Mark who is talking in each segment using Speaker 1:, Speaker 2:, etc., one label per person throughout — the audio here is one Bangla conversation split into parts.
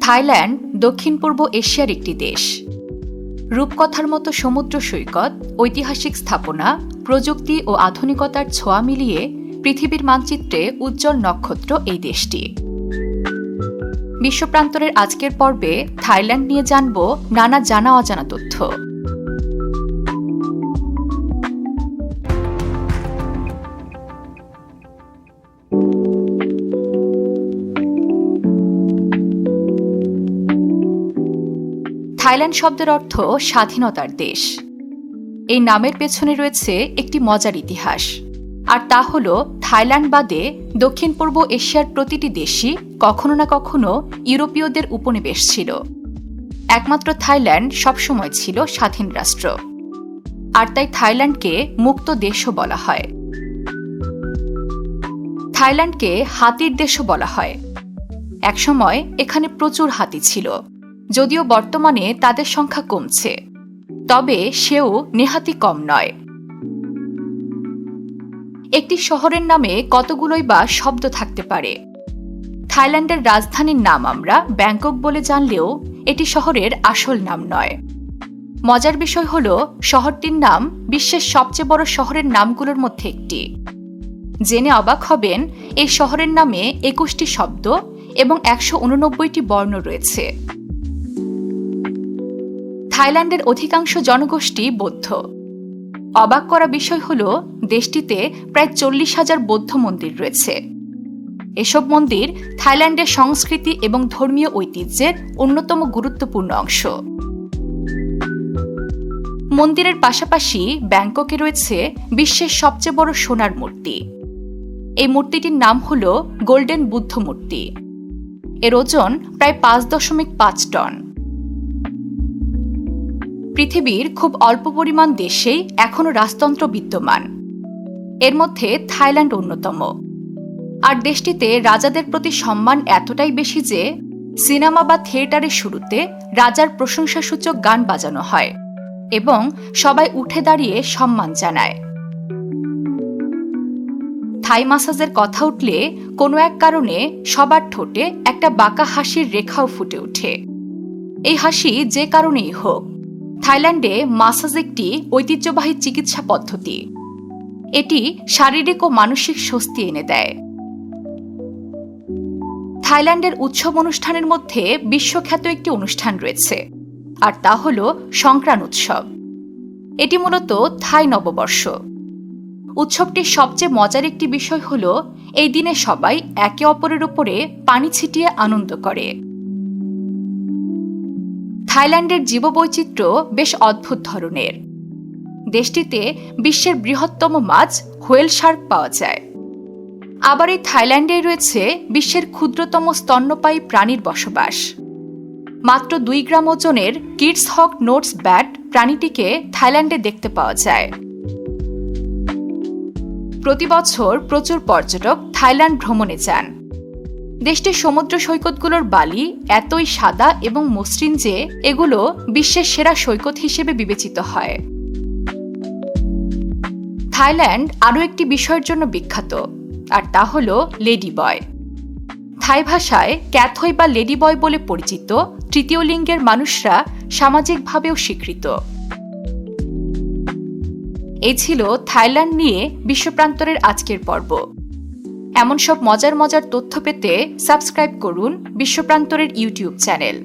Speaker 1: থাইল্যান্ড দক্ষিণ পূর্ব এশিয়ার একটি দেশ। রূপকথার মতো সমুদ্র সৈকত, ঐতিহাসিক স্থাপনা, প্রযুক্তি ও আধুনিকতার ছোঁয়া মিলিয়ে পৃথিবীর মানচিত্রে উজ্জ্বল নক্ষত্র এই দেশটি। বিশ্বপ্রান্তরের আজকের পর্বে থাইল্যান্ড নিয়ে জানব নানা জানা অজানা তথ্য। থাইল্যান্ড শব্দের অর্থ স্বাধীনতার দেশ। এই নামের পেছনে রয়েছে একটি মজার ইতিহাস, আর তা হল থাইল্যান্ড বাদে দক্ষিণ পূর্ব এশিয়ার প্রতিটি দেশই কখনো না কখনো ইউরোপীয়দের উপনিবেশ ছিল। একমাত্র থাইল্যান্ড সবসময় ছিল স্বাধীন রাষ্ট্র, আর তাই থাইল্যান্ডকে মুক্ত দেশও বলা হয়। থাইল্যান্ডকে হাতির দেশও বলা হয়। একসময় এখানে প্রচুর হাতি ছিল। যদিও বর্তমানে তাদের সংখ্যা কমছে। তবে সেও নেহাতি কম নয়। একটি শহরের নামে কতগুলোই বা শব্দ থাকতে পারে। থাইল্যান্ডের রাজধানীর নাম আমরা ব্যাংকক বলে জানলেও এটি শহরের আসল নাম নয়। মজার বিষয় হল, শহরটির নাম বিশ্বের সবচেয়ে বড় শহরের নামগুলোর মধ্যে একটি। জেনে অবাক হবেন, এই শহরের নামে একুশটি শব্দ এবং একশো উননব্বইটি বর্ণ রয়েছে। থাইল্যান্ডের অধিকাংশ জনগোষ্ঠী বৌদ্ধ। অবাক করা বিষয় হল, দেশটিতে প্রায় চল্লিশ হাজার বৌদ্ধ মন্দির রয়েছে। এসব মন্দির থাইল্যান্ডের সংস্কৃতি এবং ধর্মীয় ঐতিহ্যের অন্যতম গুরুত্বপূর্ণ অংশ। মন্দিরের পাশাপাশি ব্যাংককে রয়েছে বিশ্বের সবচেয়ে বড় সোনার মূর্তি। এই মূর্তিটির নাম হল গোল্ডেন বুদ্ধ মূর্তি। এর ওজন প্রায় পাঁচ দশমিক পাঁচ টন। পৃথিবীর খুব অল্প পরিমাণ দেশেই এখনও রাজতন্ত্র বিদ্যমান। এর মধ্যে থাইল্যান্ড অন্যতম। আর দেশটিতে রাজাদের প্রতি সম্মান এতটাই বেশি যে সিনেমা বা থিয়েটারের শুরুতে রাজার প্রশংসাসূচক গান বাজানো হয় এবং সবাই উঠে দাঁড়িয়ে সম্মান জানায়। থাই মাসাজের কথা উঠলে কোনো এক কারণে সবার ঠোঁটে একটা বাঁকা হাসির রেখাও ফুটে ওঠে। এই হাসি যে কারণেই হোক থাইল্যান্ডে মাসাজ একটি ঐতিহ্যবাহী চিকিৎসা পদ্ধতি। এটি শারীরিক ও মানসিক স্বস্তি এনে দেয়। থাইল্যান্ডের উৎসব অনুষ্ঠানের মধ্যে বিশ্বখ্যাত একটি অনুষ্ঠান রয়েছে, আর তা হল সংক্রান উৎসব। এটি মূলত থাই নববর্ষ। উৎসবটির সবচেয়ে মজার একটি বিষয় হল, এই দিনে সবাই একে অপরের উপরে পানি ছিটিয়ে আনন্দ করে। থাইল্যান্ডের জীববৈচিত্র্য বেশ অদ্ভুত ধরনের। দেশটিতে বিশ্বের বৃহত্তম মাছ হোয়েল শার্ক পাওয়া যায়। আবার এই থাইল্যান্ডে রয়েছে বিশ্বের ক্ষুদ্রতম স্তন্যপায়ী প্রাণীর বসবাস। মাত্র দুই গ্রাম ওজনের কিডস হক নোটস ব্যাট প্রাণীটিকে থাইল্যান্ডে দেখতে পাওয়া যায়। প্রতি বছর প্রচুর পর্যটক থাইল্যান্ড ভ্রমণে যান। দেশটির সমুদ্র সৈকতগুলোর বালি এতই সাদা এবং মসৃণ যে এগুলো বিশ্বের সেরা সৈকত হিসেবে বিবেচিত হয়। থাইল্যান্ড আরও একটি বিষয়ের জন্য বিখ্যাত, আর তা হল লেডি বয় থাই ভাষায় ক্যাথই বা লেডি বয় বলে পরিচিত তৃতীয় লিঙ্গের মানুষরা সামাজিকভাবেও স্বীকৃত। এই ছিল থাইল্যান্ড নিয়ে বিশ্বপ্রান্তরের আজকের পর্ব। এমন সব মজার মজার তথ্য পেতে সাবস্ক্রাইব করুন বিশ্বপ্রান্তরের ইউটিউব চ্যানেল।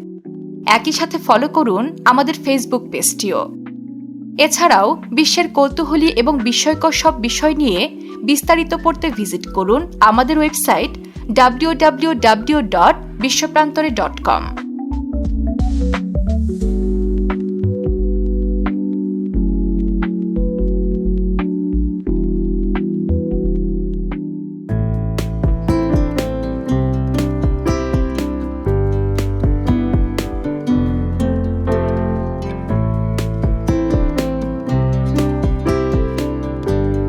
Speaker 1: একই সাথে ফলো করুন আমাদের ফেসবুক পেজটিও। এছাড়াও বিশ্বের কৌতূহলী এবং বিস্ময়কর সব বিষয় নিয়ে বিস্তারিত পড়তে ভিজিট করুন আমাদের website W W W dot বিশ্বপ্রান্তরে dot কম